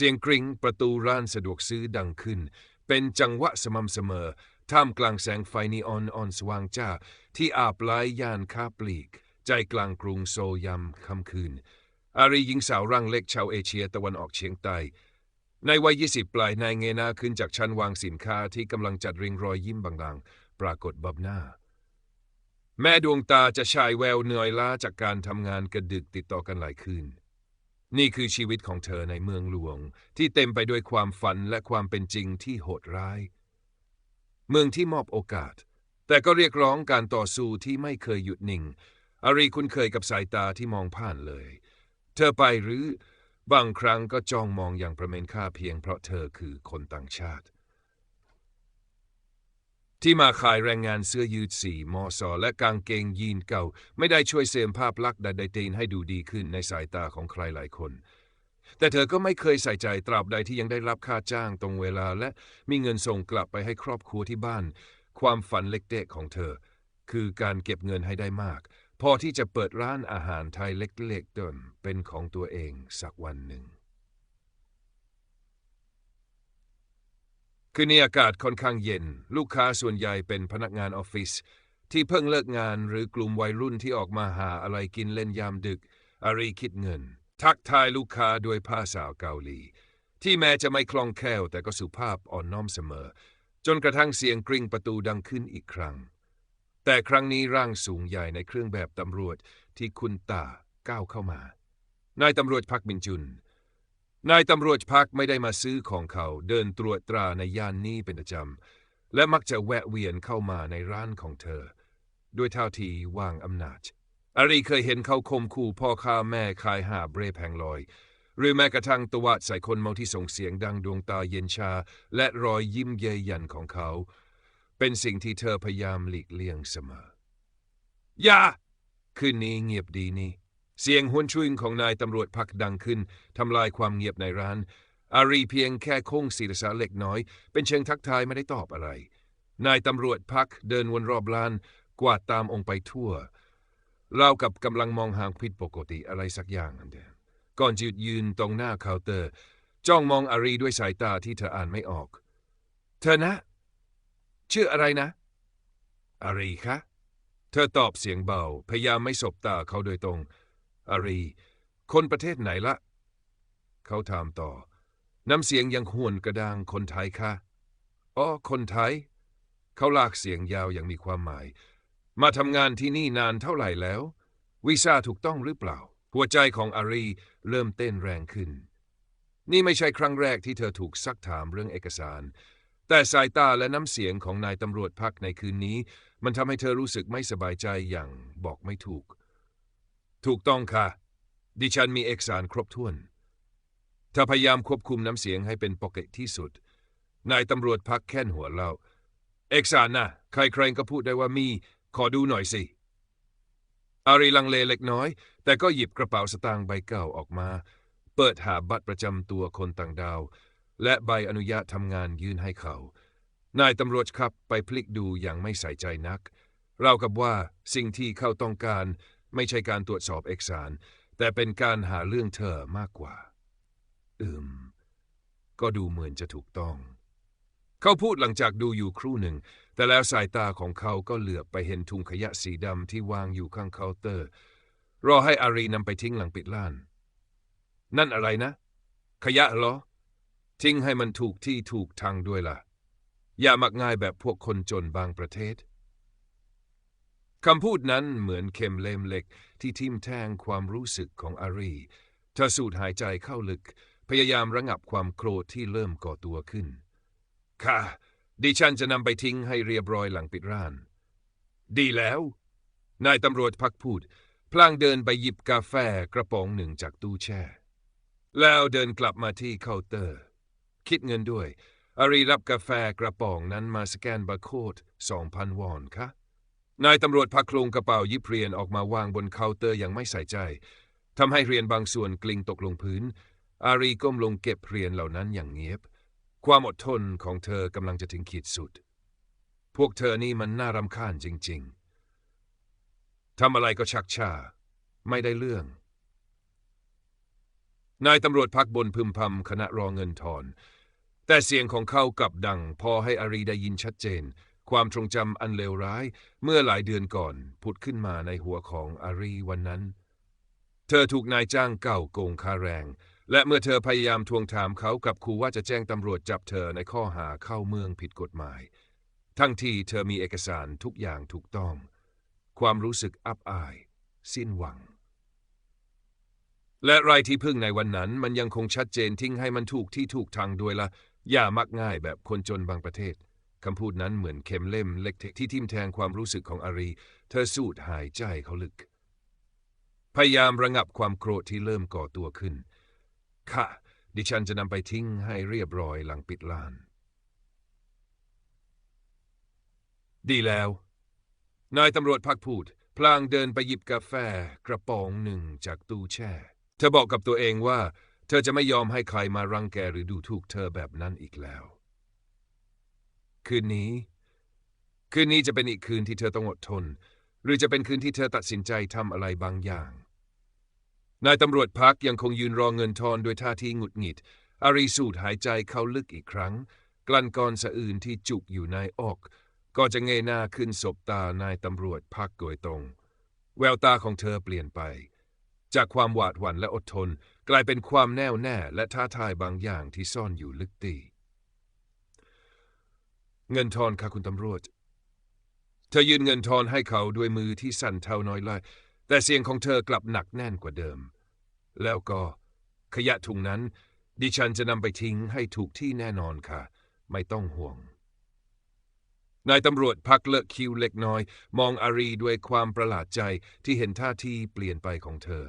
เสียงกริ้งประตูร้านสะดวกซื้อดังขึ้น เป็นจังหวะสม่ำเสมอ ท่ามกลางแสงไฟนีออนอ่อนสว่างจ้า ที่อาบลายยานค้าปลีก ใจกลางกรุงโซยามค่ำคืน อารีหญิงสาวร่างเล็กชาวเอเชียตะวันออกเฉียงใต้ ในวัยยี่สิบปลายนายเงยหน้าขึ้นจากชั้นวางสินค้าที่กำลังจัดเรียงรอยยิ้มบางๆ ปรากฏบับหน้า แม่ดวงตาจะชายแววเหนื่อยล้าจากการทำงานกระดึกติดต่อกันหลายคืน นี่คือชีวิตของเธอในเมืองหลวง ที่เต็มไปด้วยความฝันและความเป็นจริงที่โหดร้าย เมืองที่มอบโอกาส แต่ก็เรียกร้องการต่อสู้ที่ไม่เคยหยุดนิ่ง อารีคุ้นเคยกับสายตาที่มองผ่านเลย เธอไปหรือบางครั้งก็จ้องมองอย่างประเมินค่าเพียงเพราะเธอคือคนต่างชาติ ที่มาขายแรงงานเสื้อยืดสีมอสอและกางเกงยีนเก่า ไม่ได้ช่วยเสริมภาพลักษณ์ใดๆตีนให้ดูดีขึ้นในสายตาของใครหลายคน แต่เธอก็ไม่เคยใส่ใจตราบใดที่ยังได้รับค่าจ้างตรงเวลา และมีเงินส่งกลับไปให้ครอบครัวที่บ้าน ความฝันเล็กๆของเธอ คือการเก็บเงินให้ได้มาก พอที่จะเปิดร้านอาหารไทยเล็กๆต้นเป็นของตัวเองสักวันหนึ่ง คืนนี้อากาศค่อนข้างเย็น ลูกค้าส่วนใหญ่เป็นพนักงานออฟฟิศที่เพิ่งเลิกงานหรือกลุ่มวัยรุ่นที่ออกมาหาอะไรกินเล่นยามดึก อารีคิดเงิน ทักทายลูกค้าด้วยภาษาเกาหลี ที่แม้จะไม่คล่องแคล่วแต่ก็สุภาพอ่อนน้อมเสมอ จนกระทั่งเสียงกริ่งประตูดังขึ้นอีกครั้ง แต่ครั้งนี้ร่างสูงใหญ่ในเครื่องแบบตำรวจที่คุณตาก้าวเข้ามานายตำรวจพักมินจุน นายตำรวจพักไม่ได้มาซื้อของเขาเดินตรวจตราในย่านนี้เป็นประจำ และมักจะแวะเวียนเข้ามาในร้านของเธอ ด้วยท่าทีวางอำนาจ อารีเคยเห็นเขาคมคู่พ่อค้าแม่ขายหาเบรแพงลอย หรือแม้กระทั่งตวาดใส่คนเมาที่ส่งเสียงดังดวงตาเย็นชา และรอยยิ้มเยยหยันของเขา เป็นสิ่งที่เธอพยายามหลีกเลี่ยงเสมอ อย่า คืนนี้เงียบดีนี่ เสียงหวนชุยของนายตำรวจพักดังขึ้นทำลายความเงียบในร้าน อารีเพียงแค่คงศีรษะเล็กน้อย เป็นเชิงทักทายไม่ได้ตอบอะไร นายตำรวจพักเดินวนรอบลาน กวาดตามองไปทั่วราวกับกำลังมองหางผิดปกติอะไรสักอย่างนั่นเองก่อนจืดยืนตรงหน้าเคาน์เตอร์ จ้องมองอารีด้วยสายตาที่เธออ่านไม่ออก เธอนะ ชื่ออะไรนะ อารีคะ เธอตอบเสียงเบา พยายามไม่สบตาเขาโดยตรง อารี คนประเทศไหนละ เขาถามต่อ น้ำเสียงยังห่วนกระด้างคนไทยคะอ๋อคนไทย เขาลากเสียงยาวอย่างมีความหมาย มาทำงานที่นี่นานเท่าไหร่แล้ว วีซ่าถูกต้องหรือเปล่า หัวใจของอารีเริ่มเต้นแรงขึ้น นี่ไม่ใช่ครั้งแรกที่เธอถูกซักถามเรื่องเอกสาร แต่สายตาและน้ำเสียงของนายตำรวจพักในคืนนี้ มันทำให้เธอรู้สึกไม่สบายใจอย่างบอกไม่ถูก ถูกต้องค่ะ ดิฉันมีเอกสารครบถ้วน เธอพยายามควบคุมน้ำเสียงให้เป็นปกติที่สุด นายตำรวจพักแค่นหัวเรา เอกสารนะใครๆก็พูดได้ว่ามี ขอดูหน่อยสิ อารีลังเลเล็กน้อย แต่ก็หยิบกระเป๋าสตางค์ใบเก่าออกมา เปิดหาบัตรประจำตัวคนต่างดาว และใบอนุญาตทำงานยื่นให้เขา นายตำรวจขับไปพลิกดูอย่างไม่ใส่ใจนัก เรากับว่าสิ่งที่เขาต้องการ ไม่ใช่การตรวจสอบเอกสาร แต่เป็นการหาเรื่องเธอมากกว่า อืม ก็ดูเหมือนจะถูกต้อง เขาพูดหลังจากดูอยู่ครู่หนึ่ง แต่แล้วสายตาของเขาก็เหลือบไปเห็นถุงขยะสีดำที่วางอยู่ข้างเคาน์เตอร์ รอให้อารีนำไปทิ้งหลังปิดล้าน นั่นอะไรนะ ขยะเหรอ ทิ้งให้มันถูกที่ถูกทางด้วยล่ะ อย่ามักง่ายแบบพวกคนจนบางประเทศ คำพูดนั้นเหมือนเข็มเล่มเหล็กที่ทิ่มแทงความรู้สึกของอารีเธอสูดหายใจเข้าลึก พยายามระงับความโกรธที่เริ่มก่อตัวขึ้น ค่ะ ดิฉันจะนำไปทิ้งให้เรียบร้อยหลังปิดร้าน ดีแล้ว นายตำรวจพักพูด พลางเดินไปหยิบกาแฟกระป๋องหนึ่งจากตู้แช่ แล้วเดินกลับมาที่เคาน์เตอร์ คิดเงินด้วยอารีรับกาแฟกระป๋องนั้นมาสแกนบาร์โค้ด2,000 วอนค่ะ นายตำรวจพักโครงกระเป๋ายิบเรียญออกมาวางบนเคาน์เตอร์อย่างไม่ใส่ใจทำให้เรียญบางส่วนกลิ้งตกลงพื้น อารีก้มลงเก็บเรียญเหล่านั้นอย่างเงียบ ความอดทนของเธอกำลังจะถึงขีดสุด พวกเธอนี่มันน่ารำคาญจริง ๆทำอะไรก็ชักช้าไม่ได้เรื่อง นายตำรวจพักบนพึมพำขณะรอเงินทอน แต่เสียงของเขากลับดัง พอให้อารีได้ยินชัดเจน ความทรงจำอันเลวร้ายเมื่อหลายเดือนก่อนผุดขึ้นมาในหัวของอารีวันนั้น เธอถูกนายจ้างเก่าโกงค่าแรง และเมื่อเธอพยายามทวงถามเขากับครูว่าจะแจ้งตำรวจจับเธอในข้อหาเข้าเมืองผิดกฎหมาย ทั้งที่เธอมีเอกสารทุกอย่างถูกต้อง ความรู้สึกอับอาย สิ้นหวัง และไรที่พึ่งในวันนั้นมันยังคงชัดเจนทิ้งให้มันถูกที่ถูกทางด้วยละอย่ามักง่ายแบบคนจนบางประเทศ คำพูดนั้นเหมือนเข็มเล่มเล็กที่ทิ่มแทงความรู้สึกของอารี เธอสูดหายใจเขาลึก พยายามระงับความโกรธที่เริ่มก่อตัวขึ้น ค่ะ ดิฉันจะนำไปทิ้งให้เรียบร้อยหลังปิดล้าน ดีแล้ว นายตำรวจพักพูด พลางเดินไปหยิบกาแฟกระป๋องหนึ่งจากตู้แช่ เธอบอกกับตัวเองว่า เธอจะไม่ยอมให้ใครมารังแกหรือดูถูกเธอแบบนั้นอีกแล้ว คืนนี้ คืนนี้จะเป็นอีกคืนที่เธอต้องอดทน หรือจะเป็นคืนที่เธอตัดสินใจทำอะไรบางอย่าง นายตำรวจพักยังคงยืนรอเงินทอนด้วยท่าทีหงุดหงิด อารีสูดหายใจเข้าลึกอีกครั้ง กลั้นกรสะอื่นที่จุกอยู่ในอก ก็จะเงยหน้าขึ้นสบตานายตำรวจพักโดยตรง แววตาของเธอเปลี่ยนไป จากความหวาดหวั่นและอดทน กลายเป็นความแน่วแน่และท้าทายบางอย่างที่ซ่อนอยู่ลึกตี เงินทอนค่ะคุณตำรวจ เธอยื่นเงินทอนให้เขาด้วยมือที่สั่นเทาน้อยลายแต่เสียงของเธอกลับหนักแน่นกว่าเดิม แล้วก็ ขยะถุงนั้น ดิฉันจะนำไปทิ้งให้ถูกที่แน่นอนค่ะ ไม่ต้องห่วง นายตำรวจพักเลิกคิวเล็กน้อย มองอารีด้วยความประหลาดใจที่เห็นท่าทีเปลี่ยนไปของเธอ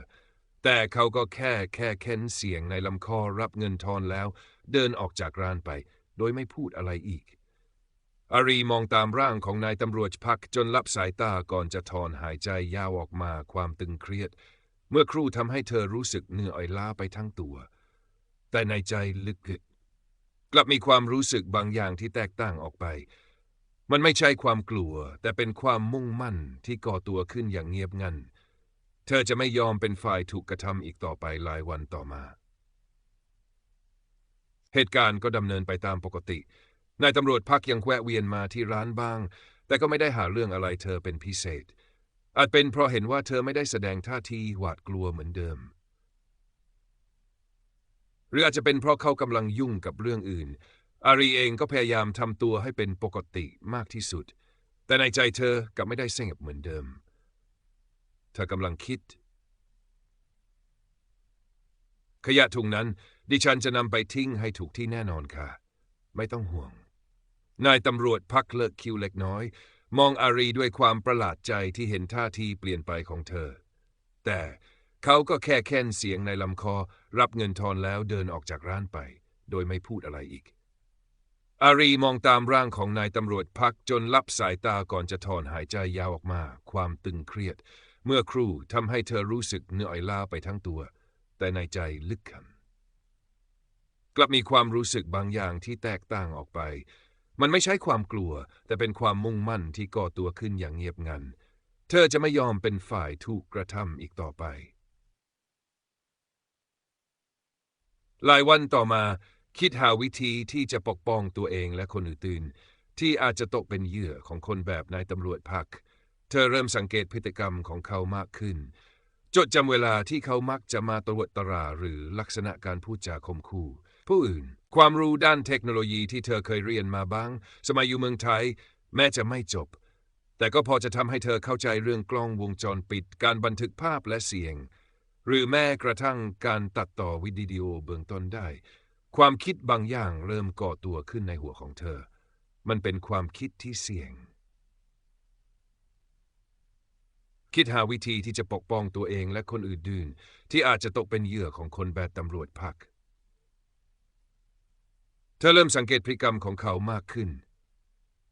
แต่เขาก็แค่แค่เค้นเสียงในลำคอรับเงินทอนแล้ว เดินออกจากร้านไป โดยไม่พูดอะไรอีก อารีมองตามร่างของนายตำรวจพักจนลับสายตาก่อนจะถอนหายใจยาวออกมาความตึงเครียด เมื่อครู่ทำให้เธอรู้สึกเหนื่อยล้าไปทั้งตัว แต่ในใจลึกๆกลับมีความรู้สึกบางอย่างที่แตกต่างออกไป มันไม่ใช่ความกลัว แต่เป็นความมุ่งมั่นที่ก่อตัวขึ้นอย่างเงียบงันเธอจะไม่ยอมเป็นฝ่ายถูกกระทำอีกต่อไปหลายวันต่อมา เหตุการณ์ก็ดำเนินไปตามปกติ นายตำรวจพักยังแวะเวียนมาที่ร้านบ้าง แต่ก็ไม่ได้หาเรื่องอะไรเธอเป็นพิเศษ อาจเป็นเพราะเห็นว่าเธอไม่ได้แสดงท่าทีหวาดกลัวเหมือนเดิม หรืออาจจะเป็นเพราะเขากำลังยุ่งกับเรื่องอื่น อารีเองก็พยายามทำตัวให้เป็นปกติมากที่สุด แต่ในใจเธอกลับไม่ได้สงบเหมือนเดิม เธอกำลังคิด ขยะถุงนั้น ดิฉันจะนำไปทิ้งให้ถูกที่แน่นอนค่ะ ไม่ต้องห่วง นายตำรวจพักเลิกคิวเล็กน้อย มองอารีด้วยความประหลาดใจที่เห็นท่าทีเปลี่ยนไปของเธอ แต่เขาก็แค่แค้นเสียงในลำคอ รับเงินทอนแล้วเดินออกจากร้านไป โดยไม่พูดอะไรอีก อารีมองตามร่างของนายตำรวจพักจนลับสายตาก่อนจะถอนหายใจยาวออกมา ความตึงเครียด เมื่อครู่ทำให้เธอรู้สึกเหนื่อยล้าไปทั้งตัว แต่ในใจลึกขันกลับมีความรู้สึกบางอย่างที่แตกต่างออกไป มันไม่ใช่ความกลัว แต่เป็นความมุ่งมั่นที่ก่อตัวขึ้นอย่างเงียบงัน เธอจะไม่ยอมเป็นฝ่ายถูกกระทำอีกต่อไป หลายวันต่อมาคิดหาวิธีที่จะปกป้องตัวเองและคนอื่นๆที่อาจจะตกเป็นเหยื่อของคนแบบนายตำรวจพัก เธอเริ่มสังเกตพฤติกรรมของเขามากขึ้น จดจำเวลาที่เขามักจะมาตรวจตราหรือลักษณะการพูดจาคมคู่ ผู้อื่น ความรู้ด้านเทคโนโลยีที่เธอเคยเรียนมาบ้าง สมัยอยู่เมืองไทย แม้จะไม่จบ แต่ก็พอจะทำให้เธอเข้าใจเรื่องกล้องวงจรปิด การบันทึกภาพและเสียง หรือแม้กระทั่งการตัดต่อวิดีโอเบื้องต้นได้ ความคิดบางอย่างเริ่มก่อตัวขึ้นในหัวของเธอ มันเป็นความคิดที่เสี่ยง คิดหาวิธีที่จะปกป้องตัวเองและคนอื่นๆที่อาจจะตกเป็นเหยื่อของคนแบบตำรวจพัก เธอเริ่มสังเกตพฤติกรรมของเขามากขึ้น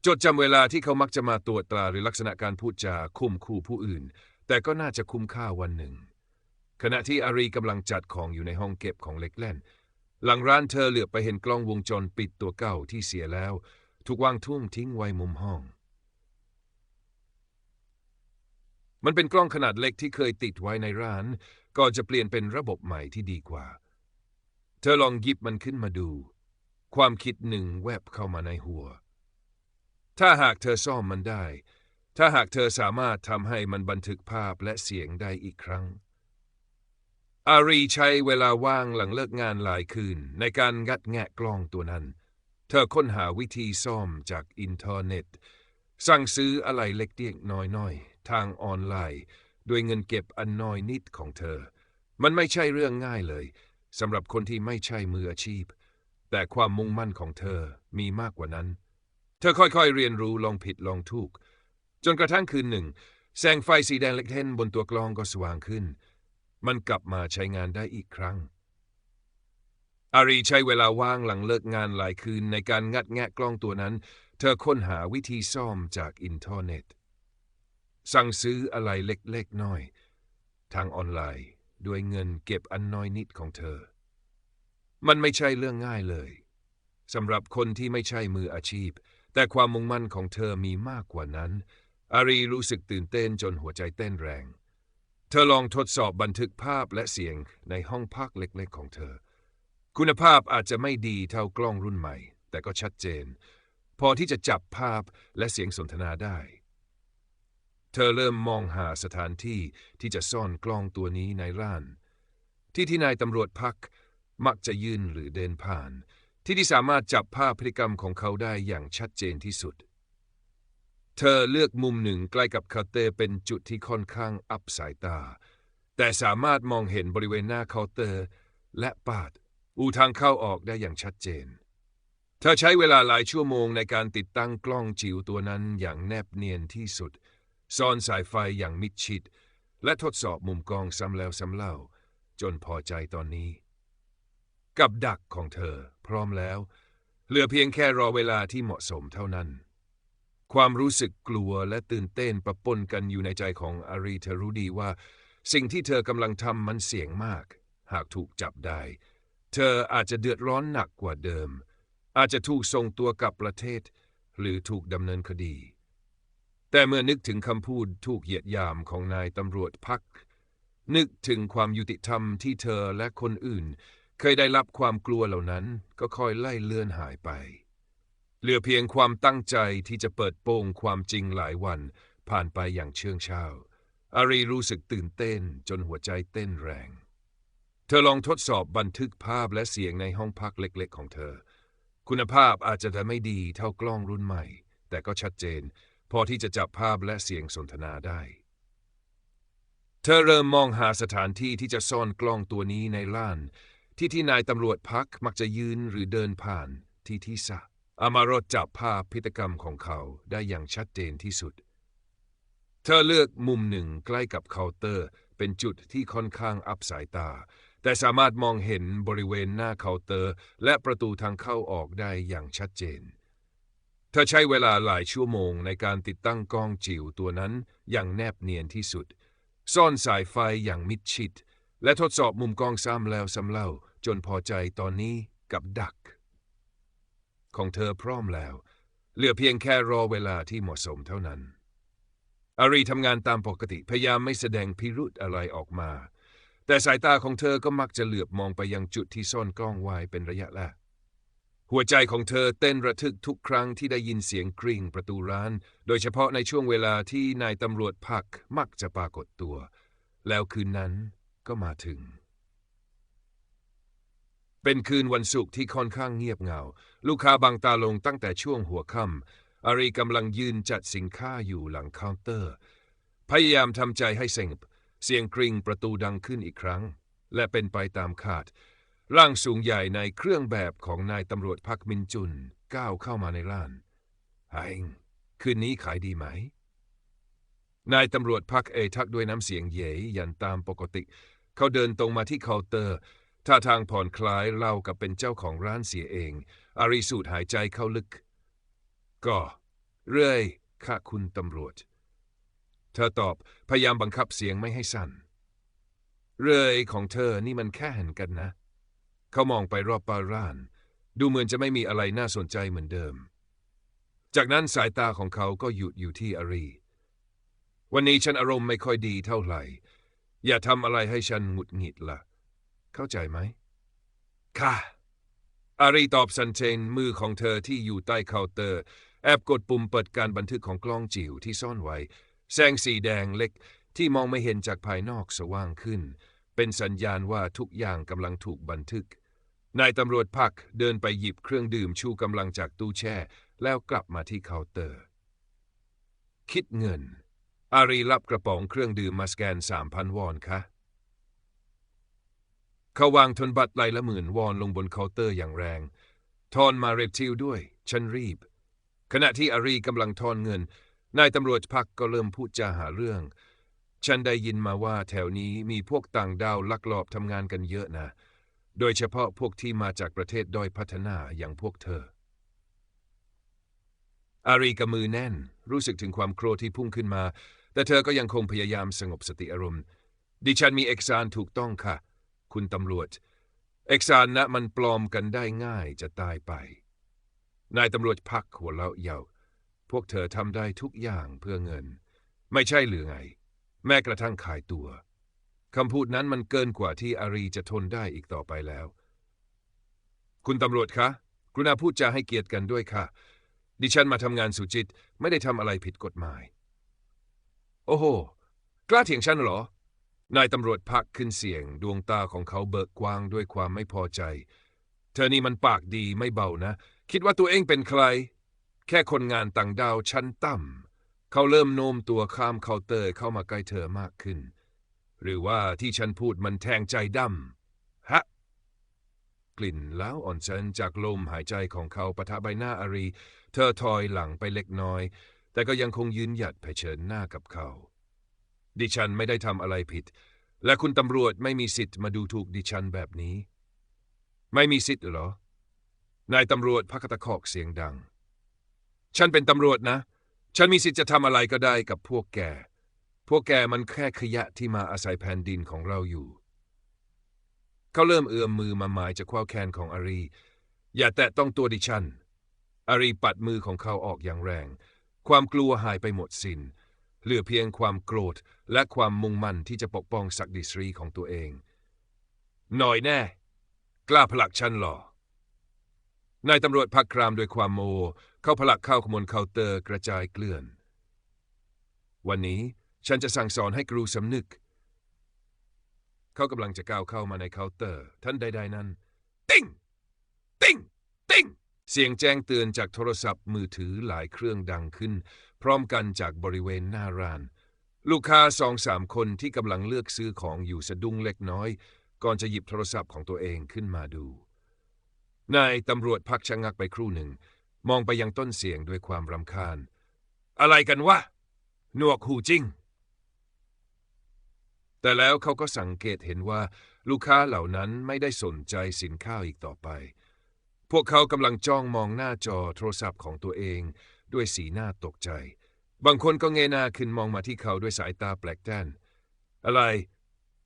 จดจำเวลาที่เขามักจะมาตรวจตราหรือลักษณะการพูดจาคุมคู่ผู้อื่น แต่ก็น่าจะคุ้มค่าวันหนึ่ง ขณะที่อารีกำลังจัดของอยู่ในห้องเก็บของเล็กแล่น หลังร้านเธอเหลือไปเห็นกล้องวงจรปิดตัวเก่าที่เสียแล้ว ถูกวางทุ่มทิ้งไว้มุมห้อง มันเป็นกล้องขนาดเล็กที่เคยติดไว้ในร้าน ก็จะเปลี่ยนเป็นระบบใหม่ที่ดีกว่า เธอลองหยิบมันขึ้นมาดู ความคิดหนึ่งแวบเข้ามาในหัว ถ้าหากเธอซ่อมมันได้ ถ้าหากเธอสามารถทำให้มันบันทึกภาพและเสียงได้อีกครั้ง อารีใช้เวลาว่างหลังเลิกงานหลายคืน ในการงัดแงะกล้องตัวนั้น เธอค้นหาวิธีซ่อมจากอินเทอร์เน็ต สั่งซื้ออะไรเล็กเดียกน้อยๆ ทางออนไลน์ด้วยเงินเก็บอันน้อยนิดของเธอ มันไม่ใช่เรื่องง่ายเลยสำหรับคนที่ไม่ใช่มืออาชีพ แต่ความมุ่งมั่นของเธอมีมากกว่านั้น เธอค่อยๆเรียนรู้ลองผิดลองถูก จนกระทั่งคืนหนึ่ง แสงไฟสีแดงเล็กเทนบนตัวกลองก็สว่างขึ้น มันกลับมาใช้งานได้อีกครั้ง อารีใช้เวลาว่างหลังเลิกงานหลายคืนในการงัดแงะกล้องตัวนั้น เธอค้นหาวิธีซ่อมจากอินเทอร์เน็ต สั่งซื้ออะไรเล็กๆน้อย ทางออนไลน์ด้วยเงินเก็บอันน้อยนิดของเธอ มันไม่ใช่เรื่องง่ายเลยสำหรับคนที่ไม่ใช่มืออาชีพ แต่ความมุ่งมั่นของเธอมีมากกว่านั้น อารีรู้สึกตื่นเต้นจนหัวใจเต้นแรง เธอลองทดสอบบันทึกภาพและเสียงในห้องพักเล็กๆของเธอ คุณภาพอาจจะไม่ดีเท่ากล้องรุ่นใหม่ แต่ก็ชัดเจน พอที่จะจับภาพและเสียงสนทนาได้ เธอเริ่มมองหาสถานที่ที่จะซ่อนกล้องตัวนี้ในร้าน ที่ที่นายตำรวจพัก มักจะยืนหรือเดินผ่าน ที่ที่สามารถจับภาพพฤติกรรมของเขาได้อย่างชัดเจนที่สุด เธอเลือกมุมหนึ่งใกล้กับเคาน์เตอร์เป็นจุดที่ค่อนข้างอับสายตา แต่สามารถมองเห็นบริเวณหน้าเคาน์เตอร์ และปาด อูทางเข้าออกได้อย่างชัดเจน เธอใช้เวลาหลายชั่วโมงในการติดตั้งกล้องจิ๋วตัวนั้นอย่างแนบเนียนที่สุดซ่อนสายไฟอย่างมิดชิด และทดสอบมุมกล้องซ้ำแล้วซ้ำเล่า จนพอใจตอนนี้ กับดักของเธอ พร้อมแล้ว เหลือเพียงแค่รอเวลาที่เหมาะสมเท่านั้น ความรู้สึกกลัวและตื่นเต้นประปนกันอยู่ในใจของอารีเธอรู้ดีว่า สิ่งที่เธอกำลังทำมันเสี่ยงมาก หากถูกจับได้ เธออาจจะเดือดร้อนหนักกว่าเดิม อาจจะถูกส่งตัวกลับประเทศ หรือถูกดำเนินคดี แต่เมื่อนึกถึงคำพูดถูกเหยียดหยามของนายตำรวจพักนึกถึงความยุติธรรมที่เธอและคนอื่น เคยได้รับความกลัวเหล่านั้นก็ค่อยไล่เลื่อนหายไป เหลือเพียงความตั้งใจที่จะเปิดโปงความจริงหลายวันผ่านไปอย่างเชื่องเช้าอารีรู้สึกตื่นเต้นจนหัวใจเต้นแรง เธอลองทดสอบบันทึกภาพและเสียงในห้องพักเล็กๆ ของเธอ คุณภาพอาจจะไม่ดีเท่ากล้องรุ่นใหม่ แต่ก็ชัดเจน พอที่จะจับภาพและเสียงสนทนาได้ เธอเริ่มมองหาสถานที่ที่จะซ่อนกล้องตัวนี้ในล้าน ที่ที่นายตำรวจพักมักจะยืนหรือเดินผ่านที่ที่สะอามารถจับภาพพฤติกรรมของเขาได้อย่างชัดเจนที่สุด เธอเลือกมุมหนึ่งใกล้กับเคาน์เตอร์ เป็นจุดที่ค่อนข้างอับสายตา แต่สามารถมองเห็นบริเวณหน้าเคาน์เตอร์ และประตูทางเข้าออกได้อย่างชัดเจน เธอใช้เวลาหลายชั่วโมงในการติดตั้งกล้องจิ๋วตัวนั้นอย่างแนบเนียนที่สุด ซ่อนสายไฟอย่างมิดชิด และทดสอบมุมกล้องซ้ำแล้วซ้ำเล่า จนพอใจตอนนี้กับดัก ของเธอพร้อมแล้ว เหลือเพียงแค่รอเวลาที่เหมาะสมเท่านั้น อารีทำงานตามปกติพยายามไม่แสดงพิรุธอะไรออกมา แต่สายตาของเธอก็มักจะเหลือบมองไปยังจุดที่ซ่อนกล้องไว้เป็นระยะแรกหัวใจของเธอเต้นระทึกทุกครั้งที่ได้ยินเสียงกริ่งประตูร้าน โดยเฉพาะในช่วงเวลาที่นายตำรวจพักมักจะปรากฏตัว แล้วคืนนั้นก็มาถึง เป็นคืนวันศุกร์ที่ค่อนข้างเงียบเหงา ลูกค้าบางตาลงตั้งแต่ช่วงหัวค่ำอารีกำลังยืนจัดสินค้าอยู่หลังเคาน์เตอร์ พยายามทำใจให้สงบเสียงกริ่งประตูดังขึ้นอีกครั้ง และเป็นไปตามคาด ร่างสูงใหญ่ในเครื่องแบบของนายตำรวจพักมินจุนก้าวเข้ามาในร้านไอ้งคืนนี้ขายดีไหม นายตำรวจพักเอทักด้วยน้ำเสียงเย่ยันตามปกติ เขาเดินตรงมาที่เคาน์เตอร์ ท่าทางผ่อนคลายเล่ากับเป็นเจ้าของร้านเสียเอง อารีสูดหายใจเข้าลึก ก็ เรื่อยค่ะคุณตำรวจ เธอตอบพยายามบังคับเสียงไม่ให้สั่น เรื่อยของเธอนี่มันแค่เห็นกันนะ เขามองไปรอบปาร้าน ดูเหมือนจะไม่มีอะไรน่าสนใจเหมือนเดิม จากนั้นสายตาของเขาก็หยุดอยู่ที่อารีวันนี้ฉันอารมณ์ไม่ค่อยดีเท่าไหร่ อย่าทำอะไรให้ฉันหงุดหงิดละ่ะ เข้าใจไหม ค่ะ อารีตอบสันเจนมือของเธอที่อยู่ใต้เคาน์เตอร์ แอบกดปุ่มเปิดการบันทึกของกล้องจิ๋วที่ซ่อนไว้ แสงสีแดงเล็กที่มองไม่เห็นจากภายนอกสว่างขึ้น เป็นสัญญาณว่าทุกอย่างกำลังถูกบันทึก นายตำรวจพักเดินไปหยิบเครื่องดื่มชูกำลังจากตู้แช่ แล้วกลับมาที่เคาน์เตอร์ คิดเงิน อารีรับกระป๋องเครื่องดื่มมาสแกนสามพันวอนคะ เขาวางธนบัตรลายละหมื่นวอนลงบนเคาน์เตอร์อย่างแรง ทอนมาเรปทิลด้วย ฉันรีบ ขณะที่อารีกำลังทอนเงิน นายตำรวจพักก็เริ่มพูดจาหาเรื่อง ฉันได้ยินมาว่าแถวนี้มีพวกต่างดาวลักลอบทำงานกันเยอะนะ โดยเฉพาะพวกที่มาจากประเทศด้อยพัฒนาอย่างพวกเธอ อารีกับมือแน่น รู้สึกถึงความโกรธที่พุ่งขึ้นมา แต่เธอก็ยังคงพยายามสงบสติอารมณ์ ดิฉันมีเอกสารถูกต้องค่ะ คุณตำรวจ เอกสารนะมันปลอมกันได้ง่ายจะตายไป นายตำรวจพักหัวเราะเยาพวกเธอทำได้ทุกอย่างเพื่อเงิน ไม่ใช่หรือไง แม้กระทั่งขายตัวคำพูดนั้นมันเกินกว่าที่อารีจะทนได้อีกต่อไปแล้ว คุณตำรวจคะ กรุณาพูดจาให้เกียรติกันด้วยค่ะ ดิฉันมาทำงานสุจิต ไม่ได้ทำอะไรผิดกฎหมาย โอ้โห กล้าเถียงฉันเหรอ นายตำรวจพักขึ้นเสียง ดวงตาของเขาเบิกกว้างด้วยความไม่พอใจ เธอนี่มันปากดีไม่เบานะ คิดว่าตัวเองเป็นใคร แค่คนงานต่างดาวชั้นต่ำเขาเริ่มโน้มตัวข้ามเคาน์เตอร์เข้ามาใกล้เธอมากขึ้น หรือว่าที่ฉันพูดมันแทงใจดำฮะกลิ่นแล้วอ่อนเชิญจากลมหายใจของเขาปะทะใบหน้าอารี เธอถอยหลังไปเล็กน้อย แต่ก็ยังคงยืนหยัดเผชิญหน้ากับเขา ดิฉันไม่ได้ทำอะไรผิด และคุณตำรวจไม่มีสิทธิ์มาดูถูกดิฉันแบบนี้ ไม่มีสิทธิ์เหรอ นายตำรวจพักตะคอกเสียงดัง ฉันเป็นตำรวจนะ ฉันมีสิทธิ์จะทำอะไรก็ได้กับพวกแก พวกแกมันแค่ขยะที่มาอาศัยแผ่นดินของเราอยู่ เขาเริ่มเอื้อมมือมาหมายจะคว้าแขนของอารี อย่าแตะต้องตัวดิฉันอารีปัดมือของเขาออกอย่างแรง ความกลัวหายไปหมดสิน้น เหลือเพียงความโกรธและความมุ่งมั่นที่จะปกป้องศักดิศรีของตัวเอง หน่อยแน่ กล้าผลักฉันหรอนายตำรวจพักครามด้วยความโม เข้าผลักเข้าขมวลเคาน์เตอร์กระจายเกลื่อน วันนี้ฉันจะสั่งสอนให้กรูสำนึก เขากำลังจะก้าวเข้ามาในเคาน์เตอร์ ท่านใด ๆ นั้น ติ้ง ติ้ง ติ้ง เสียงแจ้งเตือนจากโทรศัพท์มือถือหลายเครื่องดังขึ้น พร้อมกันจากบริเวณหน้าร้าน ลูกค้าสองสามคนที่กำลังเลือกซื้อของอยู่สะดุ้งเล็กน้อย ก่อนจะหยิบโทรศัพท์ของตัวเองขึ้นมาดู นายตำรวจพักชะงักไปครู่หนึ่ง มองไปยังต้นเสียงด้วยความรำคาญ อะไรกันวะหนวกหูจริง แต่แล้วเขาก็สังเกตเห็นว่า ลูกค้าเหล่านั้นไม่ได้สนใจสินค้าอีกต่อไป พวกเขากำลังจ้องมองหน้าจอโทรศัพท์ของตัวเอง ด้วยสีหน้าตกใจ บางคนก็เงยหน้าขึ้นมองมาที่เขาด้วยสายตาแปลกแตนอะไร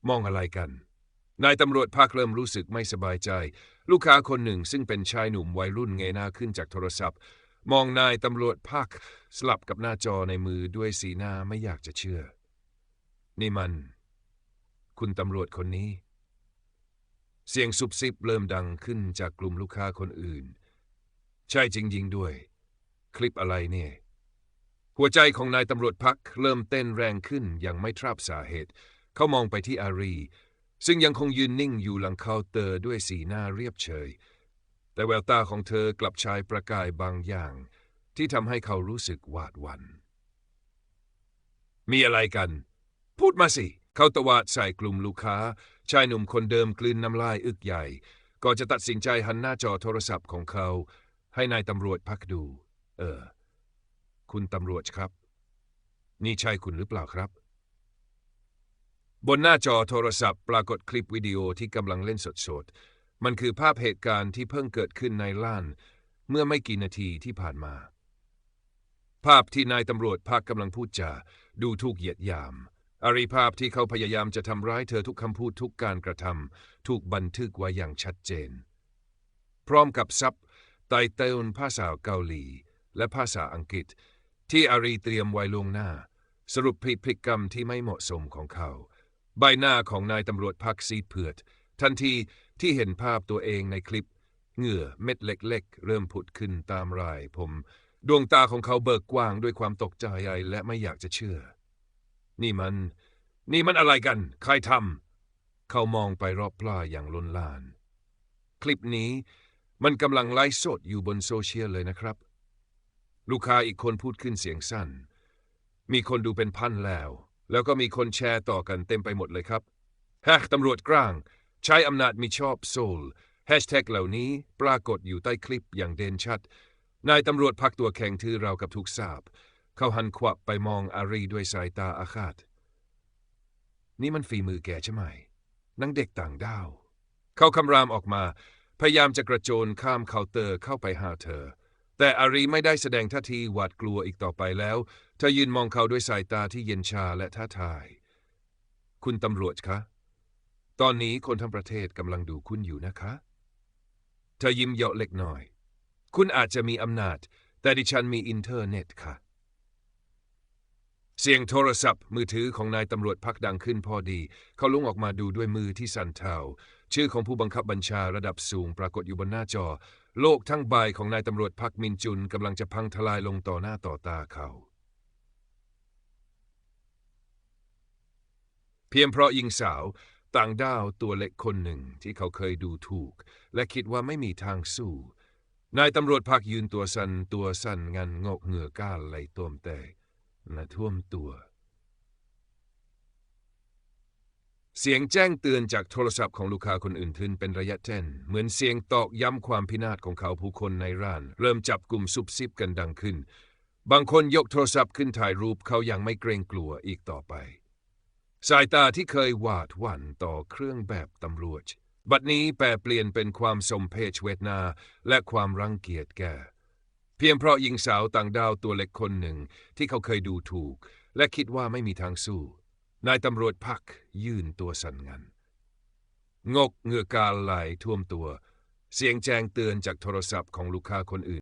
มองอะไรกัน นายตำรวจภาคเริ่มรู้สึกไม่สบายใจ ลูกค้าคนหนึ่งซึ่งเป็นชายหนุ่มวัยรุ่นเงยหน้าขึ้นจากโทรศัพท์ มองนายตำรวจภาคสลับกับหน้าจอในมือด้วยสีหน้าไม่อยากจะเชื่อ นี่มัน คุณตำรวจคนนี้ เสียงซุบซิบเริ่มดังขึ้นจากกลุ่มลูกค้าคนอื่น ใช่จริงๆด้วย คลิปอะไรเนี่ย หัวใจของนายตำรวจพักเริ่มเต้นแรงขึ้นอย่างไม่ทราบสาเหตุ เขามองไปที่อารี ซึ่งยังคงยืนนิ่งอยู่หลังเคาน์เตอร์ด้วยสีหน้าเรียบเฉย แต่แววตาของเธอกลับฉายประกายบางอย่าง ที่ทำให้เขารู้สึกหวาดหวัน่นมีอะไรกัน พูดมาสิ เขาตวาดใส่กลุ่มลูกค้า ชายหนุ่มคนเดิมกลืนน้ำลายอึกใหญ่ก่อนจะตัดสินใจหันหน้าจอโทรศัพท์ของเขา ให้นายตำรวจพักดู เออ คุณตำรวจครับ นี่ใช่คุณหรือเปล่าครับ บนหน้าจอโทรศัพท์ปรากฏคลิปวิดีโอที่กำลังเล่นสดๆ มันคือภาพเหตุการณ์ที่เพิ่งเกิดขึ้นในล้าน เมื่อไม่กี่นาทีที่ผ่านมา ภาพที่นายตำรวจภาคกำลังพูดจาดูถูกเหยียดยาม อรีภาพที่เขาพยายามจะทำร้ายเธอทุกคำพูดทุกการกระทำถูกบันทึกไว้อย่างชัดเจน พร้อมกับซับไตเติลภาษาเกาหลี และภาษาอังกฤษ ที่อารีเตรียมไว้ล่วงหน้า สรุปพฤติกรรมที่ไม่เหมาะสมของเขา ใบหน้าของนายตำรวจพักซีดเผือด ทันทีที่เห็นภาพตัวเองในคลิป เหงื่อเม็ดเล็ก ๆ เริ่มผุดขึ้นตามรายผม ดวงตาของเขาเบิกกว้างด้วยความตกใจและไม่อยากจะเชื่อ นี่มัน นี่มันอะไรกัน ใครทำเขามองไปรอบปลาอย่างลนลาน คลิปนี้มันกำลังไลฟ์สดอยู่บนโซเชียลเลยนะครับ ลูกค้าอีกคนพูดขึ้นเสียงสั้น มีคนดูเป็นพันแล้ว แล้วก็มีคนแชร์ต่อกันเต็มไปหมดเลยครับแฮกตำรวจกลาง ใช้อำนาจมีชอบโซลแฮชแท็กเหล่านี้ปรากฏอยู่ใต้คลิปอย่างเด่นชัด นายตำรวจพักตัวแข็งทื่อเรากับทุกทราบ เขาหันขวับไปมองอารีด้วยสายตาอาฆาต นี่มันฝีมือแกใช่ไหมนังเด็กต่างดาว เขาคำรามออกมา พยายามจะกระโจนข้ามเคาน์เตอร์เข้าไปหาเธอ แต่อารีไม่ได้แสดงท่าทีหวาดกลัวอีกต่อไปแล้ว เธอยืนมองเขาด้วยสายตาที่เย็นชาและท้าทาย คุณตำรวจคะ ตอนนี้คนทั้งประเทศกำลังดูคุณอยู่นะคะ เธอยิ้มเยาะเล็กน้อย คุณอาจจะมีอำนาจ แต่ดิฉันมีอินเทอร์เน็ตค่ะ เสียงโทรศัพท์มือถือของนายตำรวจพักดังขึ้นพอดี เขาลุกออกมาดูด้วยมือที่สั่นเทาชื่อของผู้บังคับบัญชาระดับสูงปรากฏอยู่บนหน้าจอ โลกทั้งใบของนายตำรวจพักมินจุนกำลังจะพังทลายลงต่อหน้าต่อตาเขา เพียงเพราะหญิงสาวต่างด้าวตัวเล็กคนหนึ่งที่เขาเคยดูถูก และคิดว่าไม่มีทางสู้ นายตำรวจพักยืนตัวสันตัวสั่นงันงกเหงื่อก้าไหลต้มแต่และท่วมตัว เสียงแจ้งเตือนจากโทรศัพท์ของลูกค้าคนอื่นขึ้นเป็นระยะแจ้น เหมือนเสียงตอกย้ำความพินาศของเขาผู้คนในร้าน เริ่มจับกลุ่มซุบซิบกันดังขึ้น บางคนยกโทรศัพท์ขึ้นถ่ายรูปเขายังไม่เกรงกลัวอีกต่อไป สายตาที่เคยหวาดหวั่นต่อเครื่องแบบตำรวจ บัดนี้แปลเปลี่ยนเป็นความสมเพชเวทนาและความรังเกียจแก่ เพียงเพราะหญิงสาวต่างดาวตัวเล็กคนหนึ่งที่เขาเคยดูถูก และคิดว่าไม่มีทางสู้ นายตำรวจพักยื่นตัวสั่นงัน งกเหงือกาลไหลท่วมตัว เสียงแจ้งเตือนจากโทรศัพท์ของลูกค้าคนอื่น